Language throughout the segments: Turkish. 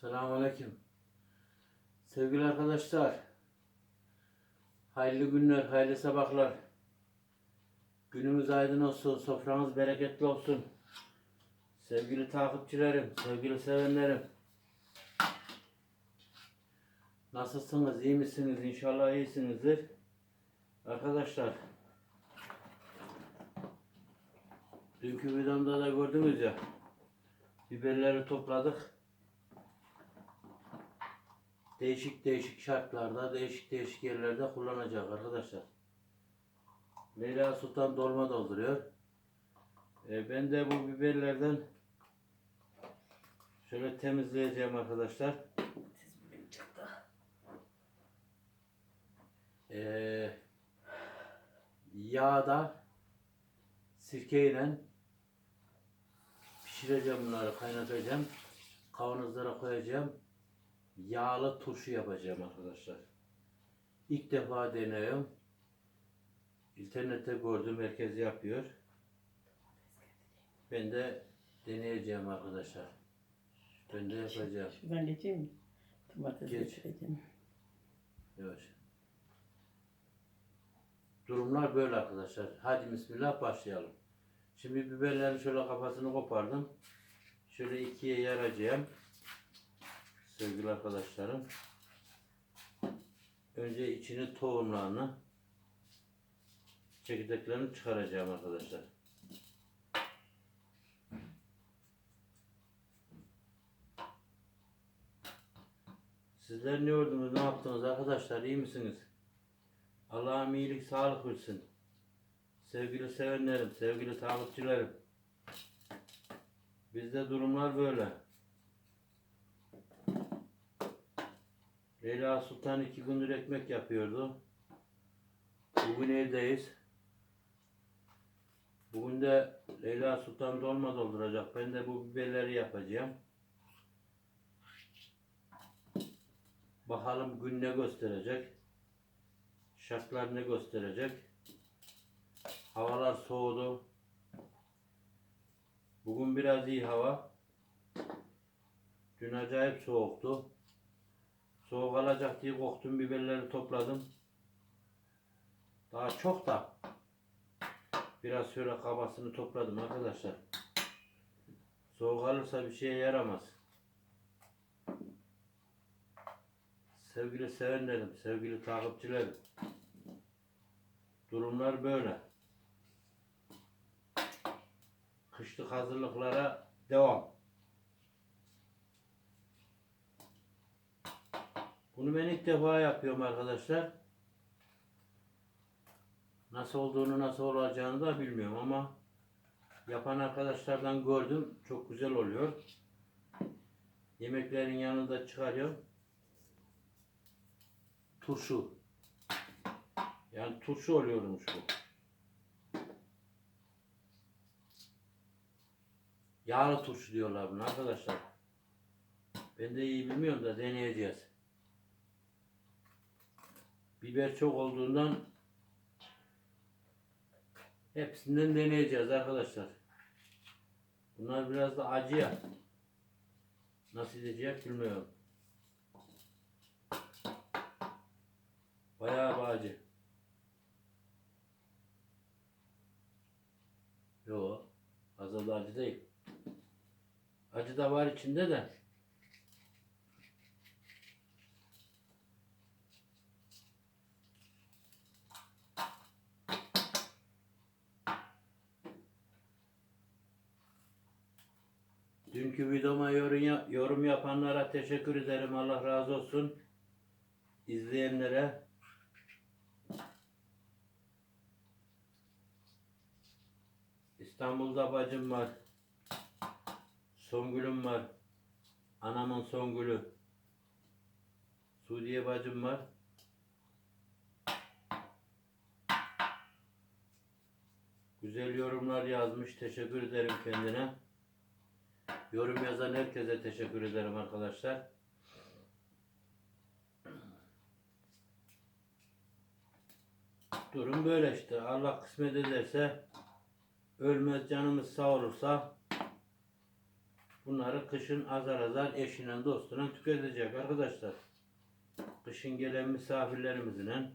Selamünaleyküm. Sevgili arkadaşlar. Hayırlı günler, hayırlı sabahlar. Günümüz aydın olsun, soframız bereketli olsun. Sevgili takipçilerim, sevgili sevenlerim. Nasılsınız, iyi misiniz? İnşallah iyisinizdir. Arkadaşlar. Dünkü videomda da gördünüz ya. Biberleri topladık. Değişik değişik şartlarda, değişik değişik yerlerde kullanacak arkadaşlar. Leyla Sultan dolma dolduruyor. Ee, ben de bu biberlerden şöyle temizleyeceğim arkadaşlar. Ee, yağda sirkeyle pişireceğim bunları, kaynatacağım. Kavanozlara koyacağım. Yağlı turşu yapacağım arkadaşlar. İlk defa deniyorum. İnternette gördüm herkes yapıyor. Ben de deneyeceğim arkadaşlar. Ben de yapacağım. Şuradan geçeyim mi? Domates Geç. getireceğim. Evet. Durumlar böyle arkadaşlar. Hadi bismillah başlayalım. Şimdi biberlerin şöyle kafasını kopardım. Şöyle ikiye yaracağım. Sevgili arkadaşlarım. Önce içini tohumlarını çekirdeklerini çıkaracağım arkadaşlar. Sizler ne gördünüz, ne yaptınız arkadaşlar, iyi misiniz? Allah'ım iyilik, sağlık versin. Sevgili sevenlerim, sevgili takipçilerim. Bizde durumlar böyle. Leyla Sultan iki gündür ekmek yapıyordu. Bugün evdeyiz. Bugün de Leyla Sultan dolma dolduracak. Ben de bu biberleri yapacağım. Bakalım gün ne gösterecek. Şartlar ne gösterecek. Havalar soğudu. Bugün biraz iyi hava. Dün acayip soğuktu. Soğuk alacak diye korktum biberleri topladım. Daha çok da biraz şöyle kabasını topladım arkadaşlar. Soğuk alırsa bir şeye yaramaz. Sevgili sevenlerim, sevgili takipçilerim. Durumlar böyle. Kışlık hazırlıklara devam. Bunu ben ilk defa yapıyorum arkadaşlar. Nasıl olduğunu, nasıl olacağını da bilmiyorum ama yapan arkadaşlardan gördüm. Çok güzel oluyor. Yemeklerin yanında çıkarıyorum. Turşu. Yani turşu oluyormuş bu. Yağlı turşu diyorlar buna arkadaşlar. Ben de iyi bilmiyorum da deneyeceğiz. Biber çok olduğundan hepsinden deneyeceğiz arkadaşlar. Bunlar biraz da acı ya. Nasıl edecek bilmiyorum. Bayağı bir acı. Yo, fazla da acı değil. Acı da var içinde de. Dünkü videoma yorum, yorum yapanlara teşekkür ederim. Allah razı olsun. İzleyenlere İstanbul'da bacım var. Songül'üm var. Anamın Songül'ü. Sudiye bacım var. Güzel yorumlar yazmış. Teşekkür ederim kendine. Yorum yazan herkese teşekkür ederim arkadaşlar. Durum böyle işte. Allah kısmet ederse ölmez canımız sağ olursa Bunları kışın azar azar eşinin dostuna tüketecek arkadaşlar. Kışın gelen misafirlerimizle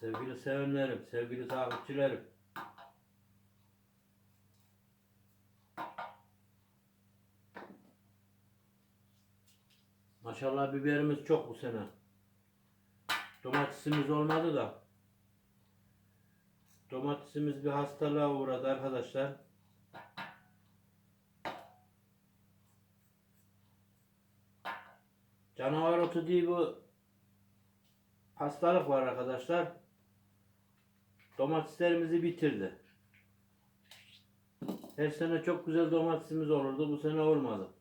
sevgili sevenlerim, sevgili takipçilerim. Maşallah biberimiz çok bu sene. Domatesimiz olmadı da. Domatesimiz bir hastalığa uğradı arkadaşlar. Canavar otu diye bu hastalık var arkadaşlar. Domateslerimizi bitirdi. Her sene çok güzel domatesimiz olurdu. Bu sene olmadı.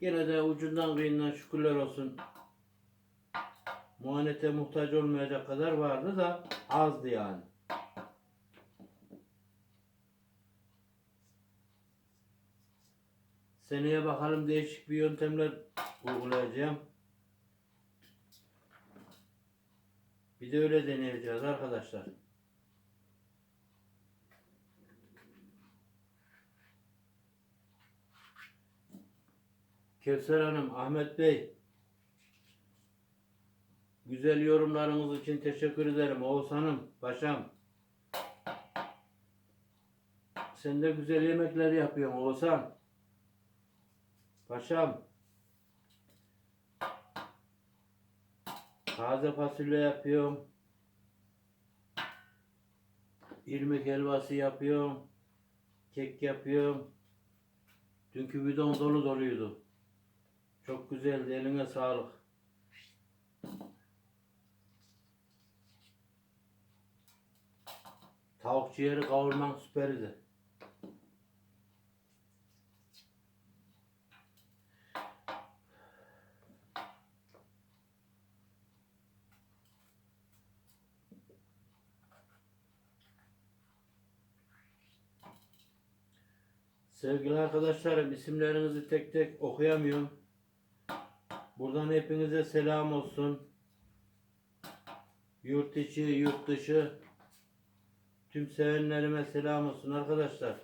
Gene de ucundan kıyından şükürler olsun. Muayenete muhtaç olmayacak kadar vardı da azdı yani. Seneye bakalım değişik bir yöntemler uygulayacağım. Bir de öyle deneyeceğiz arkadaşlar. Kevser Hanım, Ahmet Bey. Güzel yorumlarınız için teşekkür ederim. Oğuz Hanım, Paşam. Sen de güzel yemekler yapıyorsun Oğuzhan. Paşam. Taze fasulye yapıyorum. İrmik helvası yapıyorum. Kek yapıyorum. Dünkü bidon dolu doluydu. Çok güzeldi. Eline sağlık. Tavuk ciğeri kavurman süperdi. Sevgili arkadaşlarım isimlerinizi tek tek okuyamıyorum. Buradan hepinize selam olsun. Yurt içi, yurt dışı tüm sevenlerime selam olsun arkadaşlar.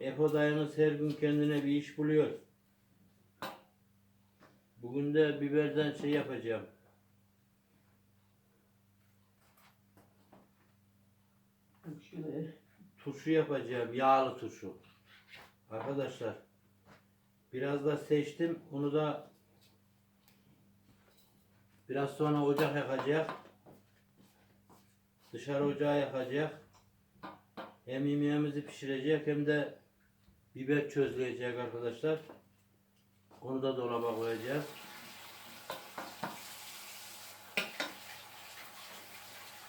Efo dayınız her gün kendine bir iş buluyor. Bugün de biberden şey yapacağım. Şöyle turşu yapacağım. Yağlı turşu. Arkadaşlar biraz da seçtim. Onu da biraz sonra ocak yakacak. Dışarı ocağı yakacak. Hem yemeğimizi pişirecek hem de biber çözleyecek arkadaşlar. Onu da dolaba koyacağız.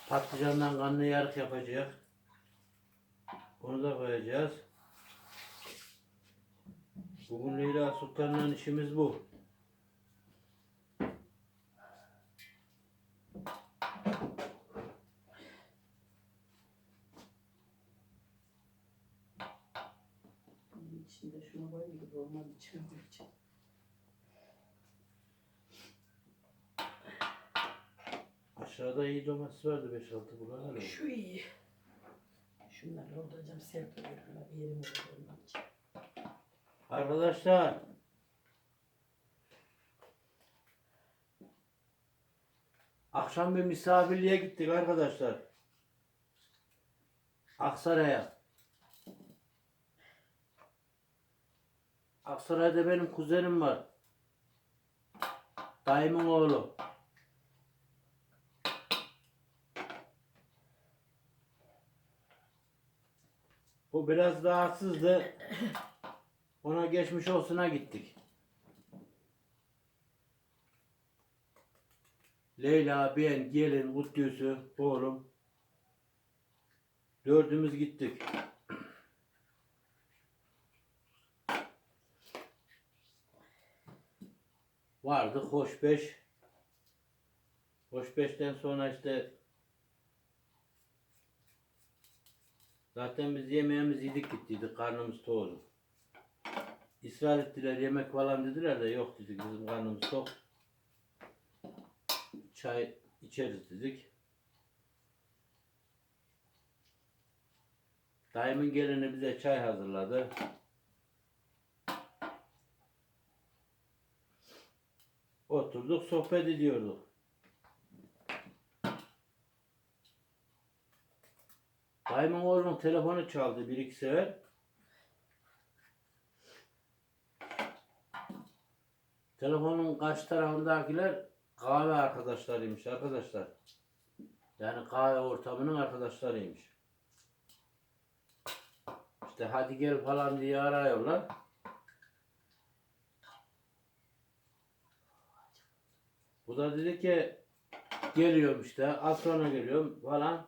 Patlıcandan kanlı yarık yapacak. Onu da koyacağız. Bugün Leyla Sultan'la işimiz bu. içinde şunu koyayım gibi olmaz içine koyacağım. Aşağıda iyi domates vardı 5-6 buralar. Şu iyi. Şunları dolduracağım sert oluyor. Şuna yerim olmak için. Arkadaşlar Akşam bir misafirliğe gittik arkadaşlar. Aksaray'a. Aksaray'da benim kuzenim var. Dayımın oğlu. Bu biraz rahatsızdı. Ona geçmiş olsuna gittik. Leyla, ben, gelin, Kutlusu, oğlum. Dördümüz gittik. Vardık hoş beş. Hoş beşten sonra işte zaten biz yemeğimizi yedik gittiydik. Karnımız toğdu. İsrar ettiler yemek falan dediler de yok dedik bizim karnımız tok. Çay içeriz dedik. Dayımın gelini bize çay hazırladı. Oturduk sohbet ediyorduk. Dayımın oğlunun telefonu çaldı bir iki sefer. Telefonun karşı tarafındakiler kahve arkadaşlarıymış arkadaşlar. Yani kahve ortamının arkadaşlarıymış. İşte hadi gel falan diye arıyorlar. Bu da dedi ki geliyorum işte az sonra geliyorum falan.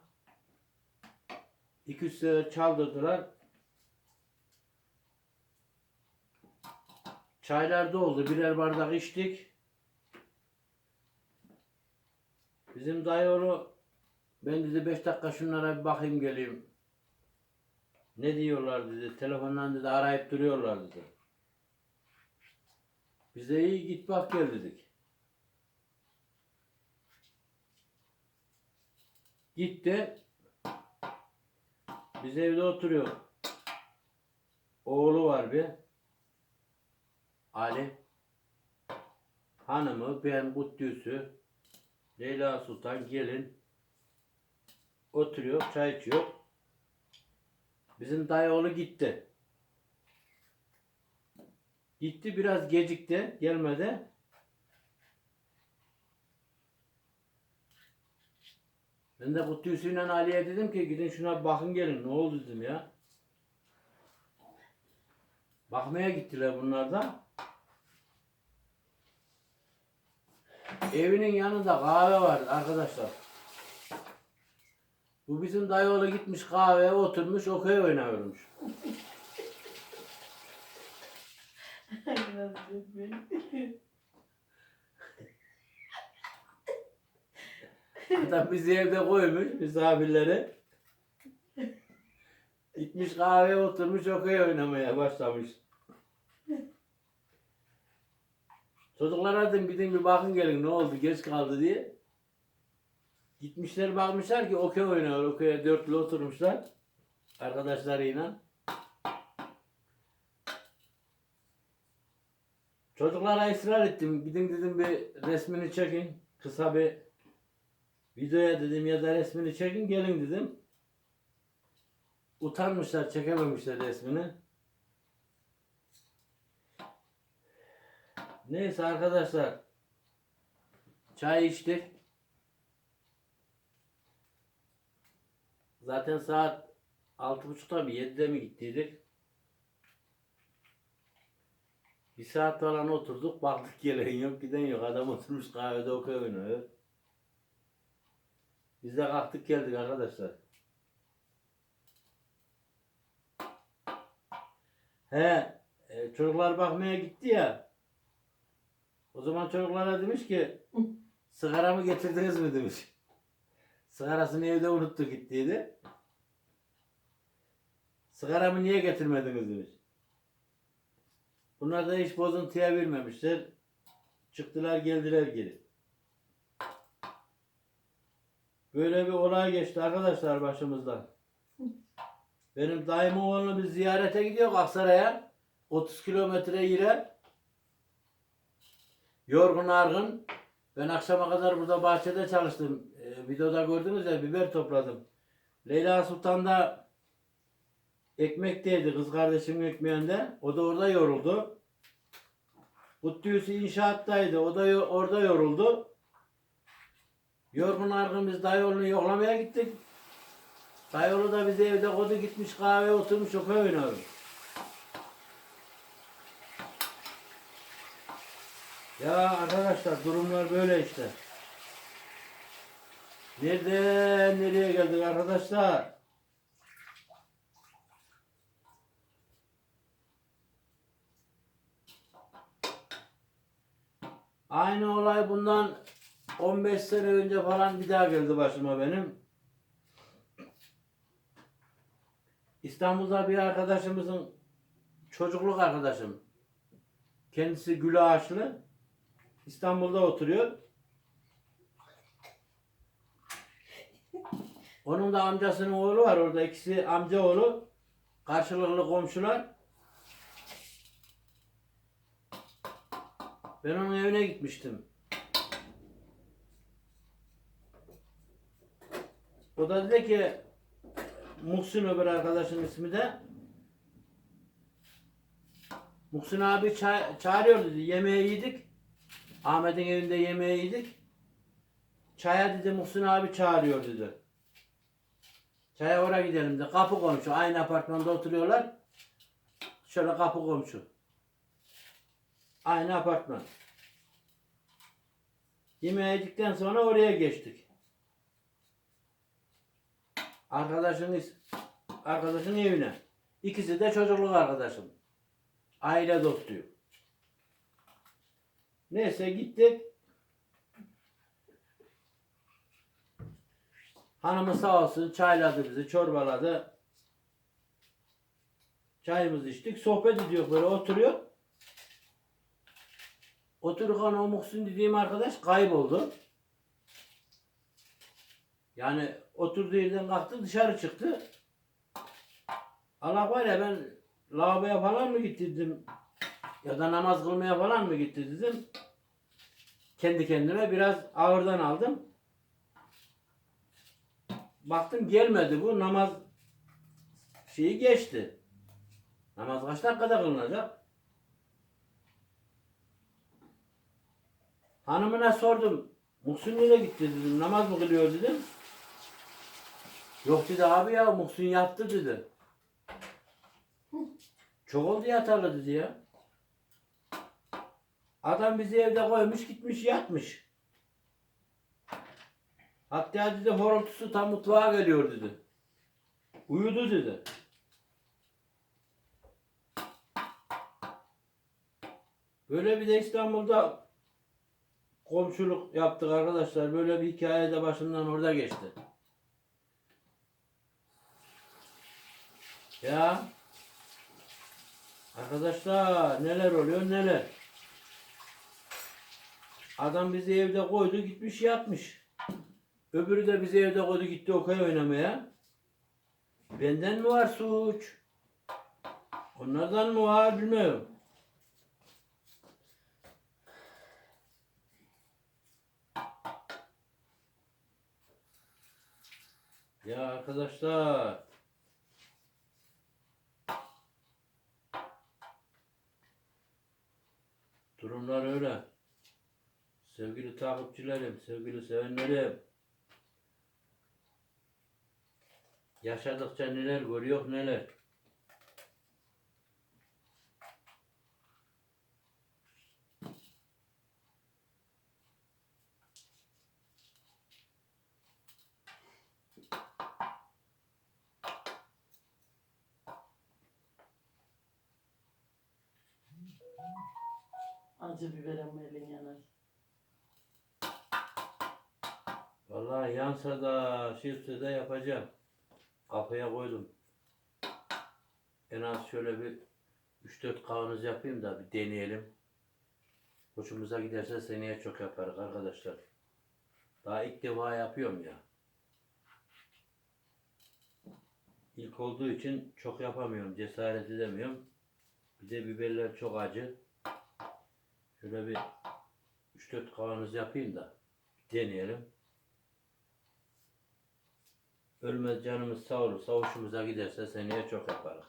İki üç sefer çaldırdılar. Çaylar doldu. Birer bardak içtik. Bizim dayıoğlu ben dedi 5 dakika şunlara bir bakayım geleyim. Ne diyorlar dedi. Telefondan dedi arayıp duruyorlar dedi. Biz de iyi git bak gel dedik. Gitti. Biz evde oturuyor. Oğlu var bir. Ali. Hanımı, ben, Kuddüs'ü, Leyla Sultan, gelin. Oturuyor, çay içiyor. Bizim dayıoğlu gitti. Gitti biraz gecikti, gelmedi. Ben de Kuddüs'üyle Ali'ye dedim ki gidin şuna bakın gelin ne oldu dedim ya. Bakmaya gittiler bunlar da. Evinin yanında kahve vardı arkadaşlar. Bu bizim dayıoğlu gitmiş kahveye oturmuş okey oynuyormuş. Adam bizi evde koymuş misafirleri. Gitmiş kahveye oturmuş okey oynamaya başlamış. Çocuklar aradım gidin bir bakın gelin ne oldu geç kaldı diye. Gitmişler bakmışlar ki okey oynuyor. Okey'e dörtlü oturmuşlar. Arkadaşlarıyla. Çocuklara ısrar ettim. Gidin dedim bir resmini çekin. Kısa bir videoya dedim ya da resmini çekin gelin dedim. Utanmışlar çekememişler resmini. Neyse arkadaşlar. Çay içtik. Zaten saat altı buçukta bir yedide mi gittiydik? Bir saat falan oturduk. Baktık gelen yok giden yok. Adam oturmuş kahvede okey oynuyor. Biz de kalktık geldik arkadaşlar. He, e, çocuklar bakmaya gitti ya. O zaman çocuklara demiş ki sigaramı getirdiniz mi demiş. Sigarasını evde unuttu gittiydi. Sigaramı niye getirmediniz demiş. Bunlar da hiç bozuntuya vermemişler. Çıktılar geldiler geri. Böyle bir olay geçti arkadaşlar başımızdan. Benim dayımın oğlunu biz ziyarete gidiyor Aksaray'a. 30 kilometre yere. Yorgun argın. Ben akşama kadar burada bahçede çalıştım. Ee, videoda gördünüz ya biber topladım. Leyla Sultan da ekmekteydi kız kardeşimin ekmeğinde. O da orada yoruldu. Kuddüs inşaattaydı. O da orada yoruldu. Yorgun argın biz dayıoğlunu yoklamaya gittik. Dayıoğlu da bizi evde kodu gitmiş kahve oturmuş okey oynuyor. Ya arkadaşlar durumlar böyle işte. Nereden nereye geldik arkadaşlar? Aynı olay bundan 15 sene önce falan bir daha geldi başıma benim. İstanbul'da bir arkadaşımızın çocukluk arkadaşım. Kendisi Gül Ağaçlı. İstanbul'da oturuyor. Onun da amcasının oğlu var orada. ikisi amca oğlu. karşılıklı komşular. Ben onun evine gitmiştim. O da dedi ki Muhsin öbür arkadaşın ismi de Muhsin abi ça- çağırıyor dedi. Yemeği yedik. Ahmet'in evinde yemeği yedik. Çaya dedi Muhsin abi çağırıyor dedi. Çaya oraya gidelim de kapı komşu. Aynı apartmanda oturuyorlar. Şöyle kapı komşu. Aynı apartman. Yemeği yedikten sonra oraya geçtik. Arkadaşın is- arkadaşın evine. İkisi de çocukluk arkadaşım. Aile dostuyum. Neyse gittik. Hanımı sağ olsun çayladı bizi, çorbaladı. Çayımızı içtik, sohbet ediyor böyle oturuyor. Otururken o Muhsin dediğim arkadaş kayboldu. Yani oturduğu yerden kalktı dışarı çıktı. Allah var ya ben lavaboya falan mı gitti. Ya da namaz kılmaya falan mı gitti. Kendi kendime biraz ağırdan aldım. Baktım gelmedi bu namaz şeyi geçti. Namaz kaç dakikada kılınacak? Hanımına sordum. Muhsin nereye gitti dedim. Namaz mı kılıyor dedim. Yok dedi abi ya Muhsin yattı dedi. Çok oldu yatalı dedi ya. Adam bizi evde koymuş gitmiş yatmış. Hatta dedi horultusu tam mutfağa geliyor dedi. Uyudu dedi. Böyle bir de İstanbul'da komşuluk yaptık arkadaşlar. Böyle bir hikaye de başımdan orada geçti. Ya arkadaşlar neler oluyor neler. Adam bizi evde koydu gitmiş yatmış. Öbürü de bizi evde koydu gitti okey oynamaya. Benden mi var suç? Onlardan mı var bilmiyorum. Ya arkadaşlar. Durumlar öyle. Sevgili takipçilerim, sevgili sevenlerim. Yaşadıkça neler görüyor neler. Acı biber ama elin yanar. Vallahi yansa da şişse de yapacağım. Kapıya koydum. En az şöyle bir 3-4 kavanoz yapayım da bir deneyelim. Hoşumuza giderse seneye çok yaparız arkadaşlar. Daha ilk defa yapıyorum ya. İlk olduğu için çok yapamıyorum, cesaret edemiyorum. Bir de biberler çok acı. Şöyle bir 3-4 kavanoz yapayım da deneyelim. Ölmez canımız sağ olursa hoşumuza giderse seneye çok yaparız.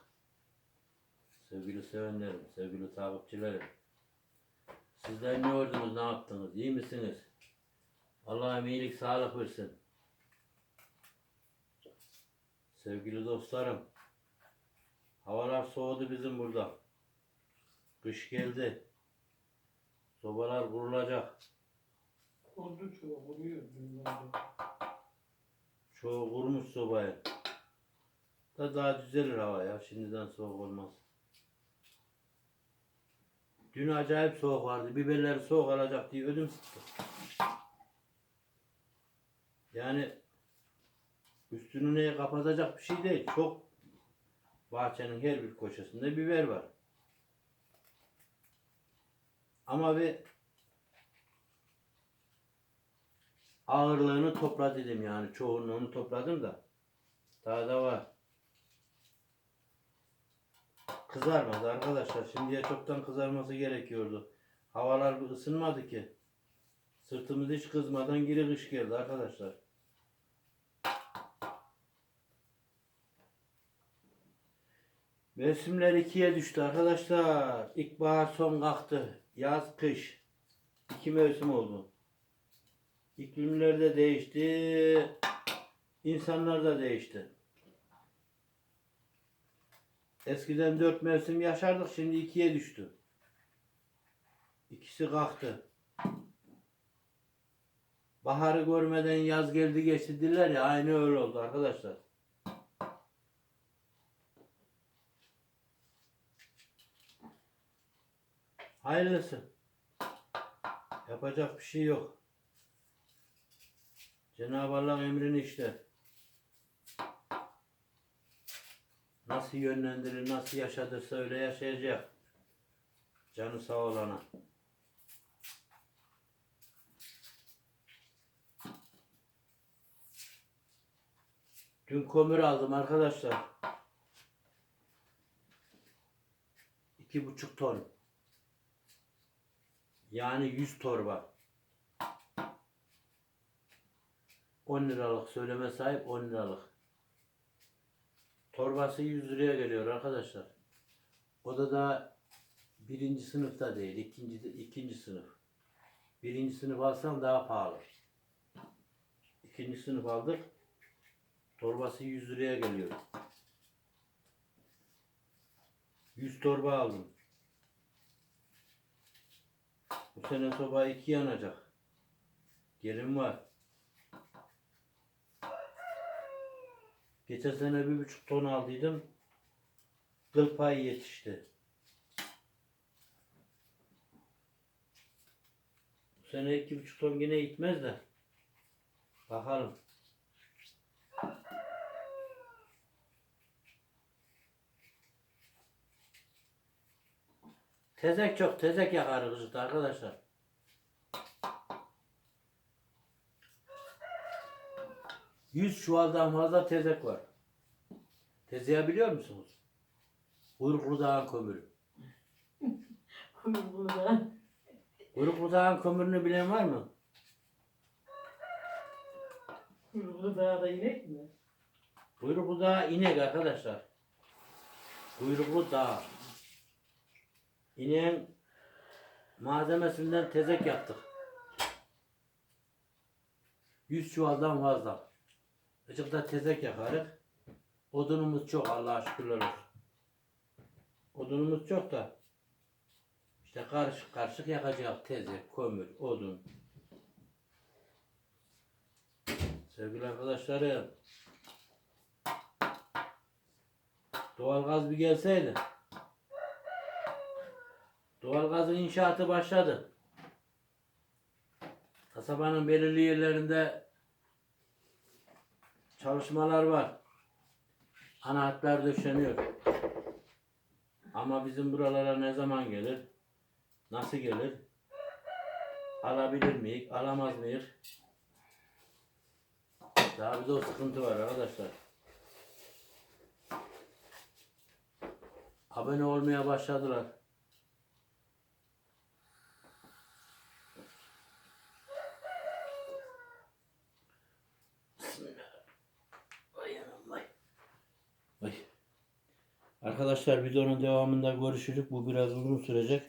Sevgili sevenlerim, sevgili takipçilerim. Sizler ne oldunuz, ne yaptınız? İyi misiniz? Allah'ım iyilik, sağlık versin. Sevgili dostlarım, havalar soğudu bizim burada. Kış geldi. Sobalar kurulacak. Oldu çoğu vuruyor. Çoğu kurmuş sobaya. Da daha düzelir hava ya. Şimdiden soğuk olmaz. Dün acayip soğuk vardı. Biberleri soğuk alacak diye ödüm sıktı. Yani üstünü neye kapatacak bir şey değil. Çok bahçenin her bir köşesinde biber var. Ama bir ağırlığını topla dedim yani çoğunluğunu topladım da daha da var. kızarmadı arkadaşlar. Şimdiye çoktan kızarması gerekiyordu. Havalar ısınmadı ki. Sırtımız hiç kızmadan geri kış geldi arkadaşlar. Mevsimler ikiye düştü arkadaşlar. İlkbahar son kalktı. Yaz, kış. İki mevsim oldu. İklimler de değişti. İnsanlar da değişti. Eskiden dört mevsim yaşardık şimdi ikiye düştü. İkisi kalktı. Baharı görmeden yaz geldi geçti diller ya aynı öyle oldu arkadaşlar. Hayırlısı. Yapacak bir şey yok. Cenab-ı Allah emrini işte. Nasıl yönlendirir, nasıl yaşatırsa öyle yaşayacak. Canı sağ olana. Dün kömür aldım arkadaşlar. İki buçuk ton. Yani 100 torba. 10 liralık söyleme sahip 10 liralık. Torbası 100 liraya geliyor arkadaşlar. O da da birinci sınıfta değil, ikinci, ikinci sınıf. Birinci sınıf alsam daha pahalı. İkinci sınıf aldık. Torbası 100 liraya geliyor. 100 torba aldım. Bu sene soba iki yanacak. Gelin var. Geçen sene bir buçuk ton aldıydım. Kıl payı yetişti. Bu sene iki buçuk ton yine gitmez de. Bakalım. Tezek çok, tezek yakarız arkadaşlar. Yüz çuvaldan fazla tezek var. Tezeği biliyor musunuz? Kuyruklu dağın kömürü. Burada. Kuyruklu dağın kömürünü bilen var mı? Burada da inek mi? Kuyruklu dağ inek arkadaşlar. Kuyruklu dağ. İneğin malzemesinden tezek yaptık. Yüz çuvaldan fazla. Azıcık tezek yakarız. Odunumuz çok Allah'a şükürler olsun. Odunumuz çok da işte karışık karışık yakacak tezek, kömür, odun. Sevgili arkadaşlarım Doğalgaz bir gelseydi. Doğalgazın inşaatı başladı. Kasabanın belirli yerlerinde çalışmalar var. Ana hatlar döşeniyor. Ama bizim buralara ne zaman gelir? Nasıl gelir? Alabilir miyiz? Alamaz mıyız? Daha bir de o sıkıntı var arkadaşlar. Abone olmaya başladılar. Arkadaşlar videonun devamında görüşürüz. Bu biraz uzun sürecek.